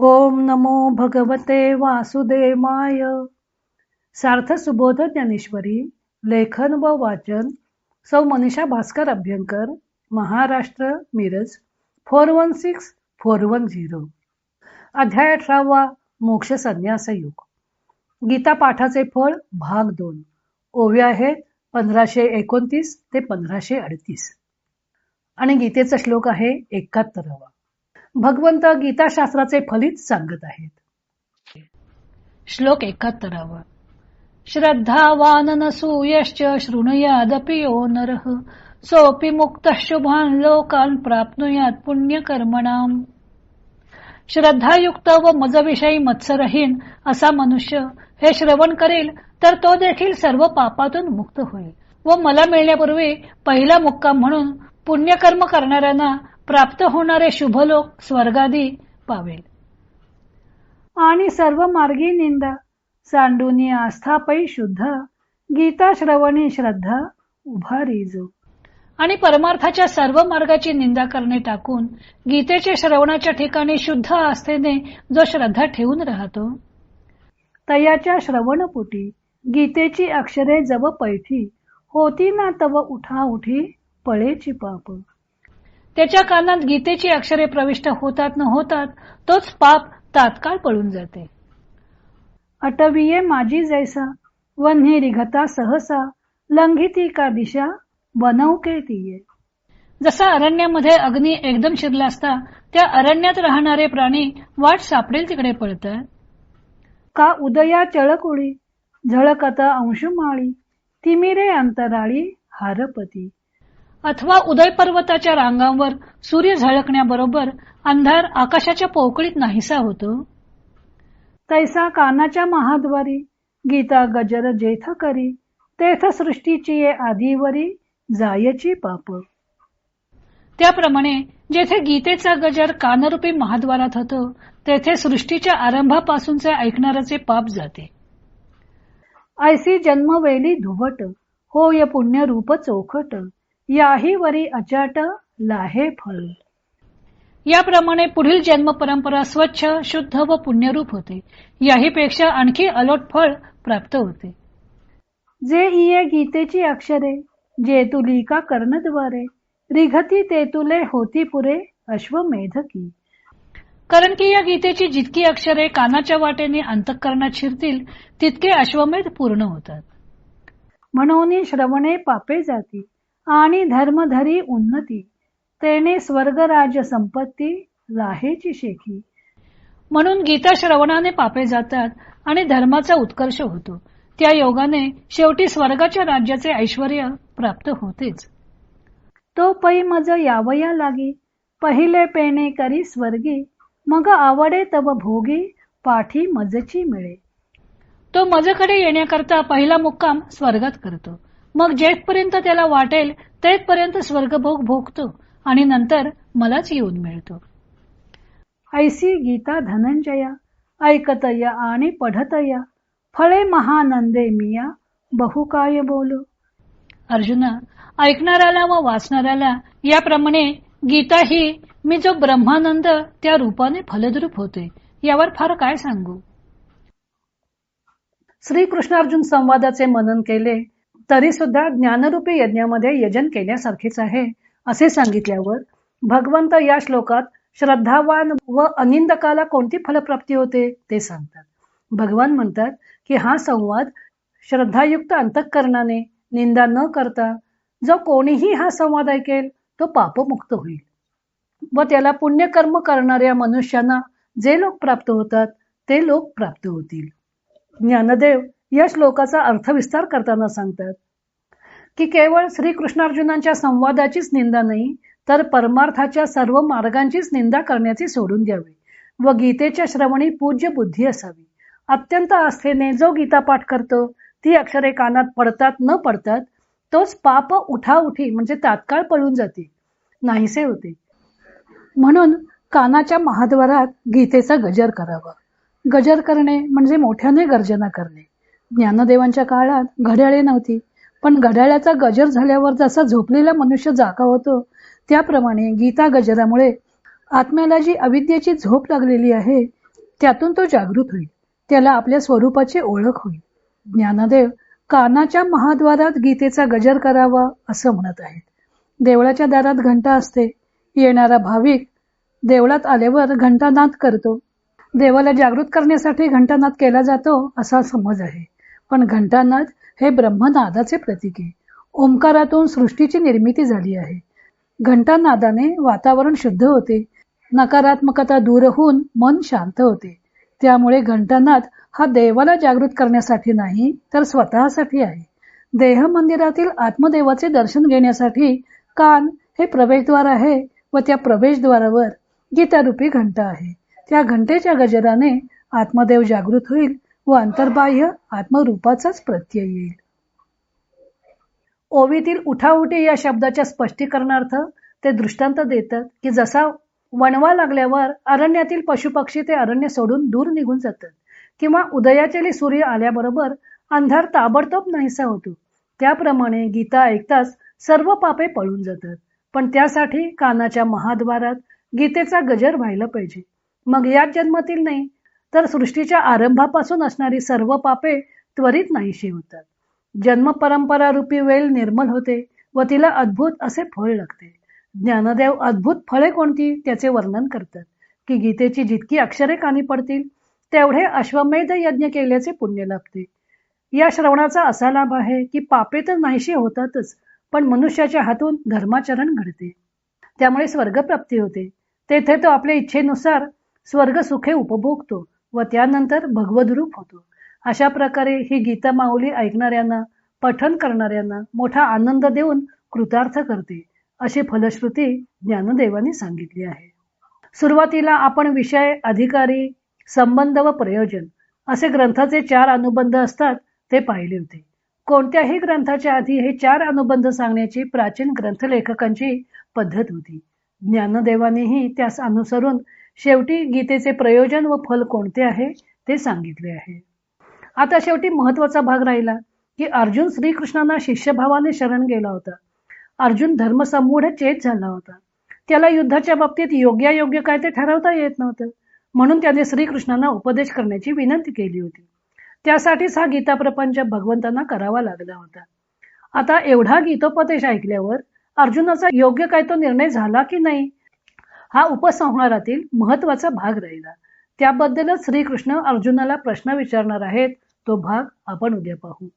ओम नमो भगवते वासुदेवाय. सार्थ सुबोध ज्ञानेश्वरी लेखन व वाचन सौ Manisha Bhaskar Abhyankar Maharashtra Miraj four one six four one zero. अध्याय अठरावा मोक्ष संन्यास युग. गीता पाठाचे फळ भाग दोन. ओव्या आहेत पंधराशे एकोणतीस ते पंधराशे अडतीस. आणि गीतेचा श्लोक आहे एकाहत्तरावा. भगवंत गीताशास्त्राचे फलित सांगत आहेत. श्लोक एकाहत्तरावा. श्रद्धावान नसूयश्च शृणुयादपि यो नरः सोपी मुक्त शुभान लोकान प्राप्नुयात पुण्यकर्मणाम. श्रद्धायुक्त व मजविषयी मत्सरहीन असा मनुष्य हे श्रवण करेल तर तो देखील सर्व पापातून मुक्त होईल. व मला मिळण्यापूर्वी पहिला मुक्काम म्हणून पुण्यकर्म करणाऱ्यांना प्राप्त होणारे शुभलोक स्वर्गादी पावेल. आणि सर्व मार्गी निंदा सांडूनी आस्थापै शुद्ध गीता श्रवणी श्रद्धा उभा रिजो. आणि परमार्थाच्या सर्व मार्गाची निंदा करणे टाकून गीतेच्या श्रवणाच्या ठिकाणी शुद्ध आस्थेने जो श्रद्धा ठेवून राहतो तयाच्या श्रवणपुटी गीतेची अक्षरे जव पैठी होती ना तव उठा उठी पळेची पाप. त्याच्या कानात गीतेची अक्षरे प्रविष्ट होतात न होतात तोच पाप तात्काळ पळून जाते. अटविये माझी जैसा वन्हेरी रिघता सहसा लंघिती का दिशा बनवके तिये जसा अरण्यामध्ये अग्नी एकदम शिरला असता त्या अरण्यात राहणारे प्राणी वाट सापडेल तिकडे पळतात. का उदया चळकुळी झळकत अंशुमाळी तिमिरे अंतराळी हारपती. अथवा उदय पर्वताच्या रांगांवर सूर्य झळकण्याबरोबर अंधार आकाशाच्या पोकळीत नाहीसा होतो? तैसा कानाच्या महाद्वारी गीता गजर जेथ करी तेथ सृष्टीची ये आधीवरी जायची पाप. त्याप्रमाणे जेथे गीतेचा गजर कानरूपी महाद्वारात होतो तेथे सृष्टीच्या आरंभापासूनचे ऐकणाराचे पाप जाते. ऐसी जन्मवेली धुवट होय पुण्य रूप चोखट. याही वरी अचाट लाहे फळ याप्रमाणे पुढील जन्म परंपरा स्वच्छ शुद्ध व पुण्यरूप होते. याही पेक्षा आणखी अलोट फळ प्राप्त होते. जे इये गीतेची अक्षरे जे तुली का कर्णद्वारे रिघती ते तुले होती पुरे अश्वमेधकी कारण की या गीतेची जितकी अक्षरे कानाच्या वाटेने अंतःकरणात शिरतील तितके अश्वमेध पूर्ण होतात. म्हणून श्रवणे पापे जाती. आणि धर्मधरी उन्नती तेने स्वर्गराज संपत्ती लाहेची शेखी. म्हणून गीता श्रवणाने पापे जातात आणि धर्माचा उत्कर्ष होतो. त्या योगाने शेवटी स्वर्गाच्या राज्याचे ऐश्वर प्राप्त होतेच. तो पै मज यावया लागी पहिले पेने करी स्वर्गी मग आवडे तव भोगी पाठी मजची मिळे. तो मजकडे येण्याकरता पहिला मुक्काम स्वर्गात करतो. मग जेथपर्यंत त्याला वाटेल तेथपर्यंत स्वर्गभोग भोगतो आणि नंतर मलाच येऊन मिळतो. ऐसी गीता धनंजया ऐकतया आणि पढतया फळे महानंदे मिया बहुकाय बोलो. अर्जुना ऐकणाऱ्याला व वाचणाऱ्याला याप्रमाणे गीता ही मी जो ब्रह्मानंद त्या रूपाने फलद्रूप होते यावर फार काय सांगू? श्रीकृष्णार्जुन संवादाचे मनन केले तरी सुद्धा ज्ञानरूपी यज्ञामध्ये यजन केल्यासारखेच आहे असे सांगितल्यावर भगवंत या श्लोकात श्रद्धावान व अनिंदकाला कोणती फलप्राप्ती होते ते सांगतात. भगवान म्हणतात की हा संवाद श्रद्धायुक्त अंतःकरणाने निंदा न करता जो कोणीही हा संवाद ऐकेल तो पापमुक्त होईल. व त्याला पुण्यकर्म करणाऱ्या मनुष्यांना जे लोक प्राप्त होतात ते लोक प्राप्त होतील. ज्ञानदेव या श्लोकाचा अर्थविस्तार करताना सांगतात की केवळ श्रीकृष्णार्जुनांच्या संवादाचीच निंदा नाही तर परमार्थाच्या सर्व मार्गांचीच निंदा करण्याची सोडून द्यावी व गीतेच्या श्रवणी पूज्य बुद्धी असावी. अत्यंत आस्थेने जो गीता पाठ करतो ती अक्षरे कानात पडतात न पडतात तोच पाप उठाउठी म्हणजे तात्काळ पळून जाते नाहीसे होते. म्हणून कानाच्या महाद्वारात गीतेचा गजर करावा. गजर करणे म्हणजे मोठ्याने गर्जना करणे. ज्ञानदेवांच्या काळात घड्याळे नव्हती. पण घड्याळाचा गजर झाल्यावर जसा झोपलेला मनुष्य जागा होतो त्याप्रमाणे गीता गजरामुळे आत्म्याला जी अविद्येची झोप लागलेली आहे त्यातून तो जागृत होईल. त्याला आपल्या स्वरूपाची ओळख होईल. ज्ञानदेव कानाच्या महाद्वारात गीतेचा गजर करावा असं म्हणत आहेत. देवळाच्या दारात घंटा असते. येणारा भाविक देवळात आल्यावर घंटानाद करतो. देवाला जागृत करण्यासाठी घंटानाद केला जातो असा समज आहे. पण घंटानाद हे ब्रह्मनादाचे प्रतीक आहे. ओंकारातून सृष्टीची निर्मिती झाली आहे. घंटानादाने वातावरण शुद्ध होते. नकारात्मकता दूर होऊन मन शांत होते. त्यामुळे घंटानाद हा देवाला जागृत करण्यासाठी नाही तर स्वतःसाठी आहे. देह मंदिरातील आत्मदेवाचे दर्शन घेण्यासाठी कान हे प्रवेशद्वार आहे व त्या प्रवेशद्वारावर गीतारूपी घंटा आहे. त्या घंटेच्या गजराने आत्मदेव जागृत होईल व अंतर्बाह्य आत्मरूपाचाच प्रत्यय येईल. ओवीतील उठाउठी या शब्दाच्या स्पष्टीकरणार्थ ते दृष्टांत देतात की जसा वणवा लागल्यावर अरण्यातील पशुपक्षी ते अरण्य सोडून दूर निघून जातात किंवा उदयाचेली सूर्य आल्याबरोबर अंधार ताबडतोब नाहीसा होतो. त्याप्रमाणे गीता ऐकताच सर्व पापे पळून जातात. पण त्यासाठी कानाच्या महाद्वारात गीतेचा गजर व्हायला पाहिजे. मग याच जन्मातील नाही तर सृष्टीच्या आरंभापासून असणारी सर्व पापे त्वरित नाहीशी होतात. जन्म परंपरा रूपी वेल निर्मल होते व तिला अद्भुत असे फळ लागते. ज्ञानदेव अद्भुत फळे कोणती त्याचे वर्णन करतात. की गीतेची जितकी अक्षरे कानी पडतील तेवढे अश्वमेध यज्ञ केल्याचे पुण्य लाभते. या श्रवणाचा असा लाभ आहे की पापे तर नाहीशी होतातच पण मनुष्याच्या हातून धर्माचरण घडते. त्यामुळे स्वर्गप्राप्ती होते. तेथे तो आपल्या इच्छेनुसार स्वर्ग सुखे उपभोगतो. व त्यानंतर भगवद्रूप होतो. अशा प्रकारे ही गीता माऊली ऐकणाऱ्यांना पठन करणाऱ्यांना मोठा आनंद देऊन कृतार्थ करते अशी फलश्रुती ज्ञानदेवानी सांगितली आहे. सुरुवातीला आपण विषय अधिकारी संबंध व प्रयोजन असे ग्रंथाचे चार अनुबंध असतात ते पाहिले होते. कोणत्याही ग्रंथाच्या आधी हे चार अनुबंध सांगण्याची प्राचीन ग्रंथलेखकांची पद्धत होती. ज्ञानदेवानेही त्यास अनुसरून शेवटी गीतेचे प्रयोजन व फल कोणते आहे ते सांगितले आहे. आता शेवटी महत्त्वाचा भाग राहिला की अर्जुन श्रीकृष्णांना शिष्यभावाने शरण गेला होता. अर्जुन धर्मसमूढ चेत झाला होता. त्याला युद्धाच्या बाबतीत योग्यायोग्य काय ते ठरवता येत नव्हतं. म्हणून त्याने श्रीकृष्णांना उपदेश करण्याची विनंती केली होती. त्यासाठीच हा गीता प्रपंच भगवंतांना करावा लागला होता. आता एवढा गीतोपदेश ऐकल्यावर अर्जुनाचा योग्य काय तो निर्णय झाला की नाही? हा उपसंहारातील महत्त्वाचा भाग राहिला. त्याबद्दलच श्रीकृष्ण अर्जुनाला प्रश्न विचारणार आहेत. तो भाग आपण उद्या पाहू.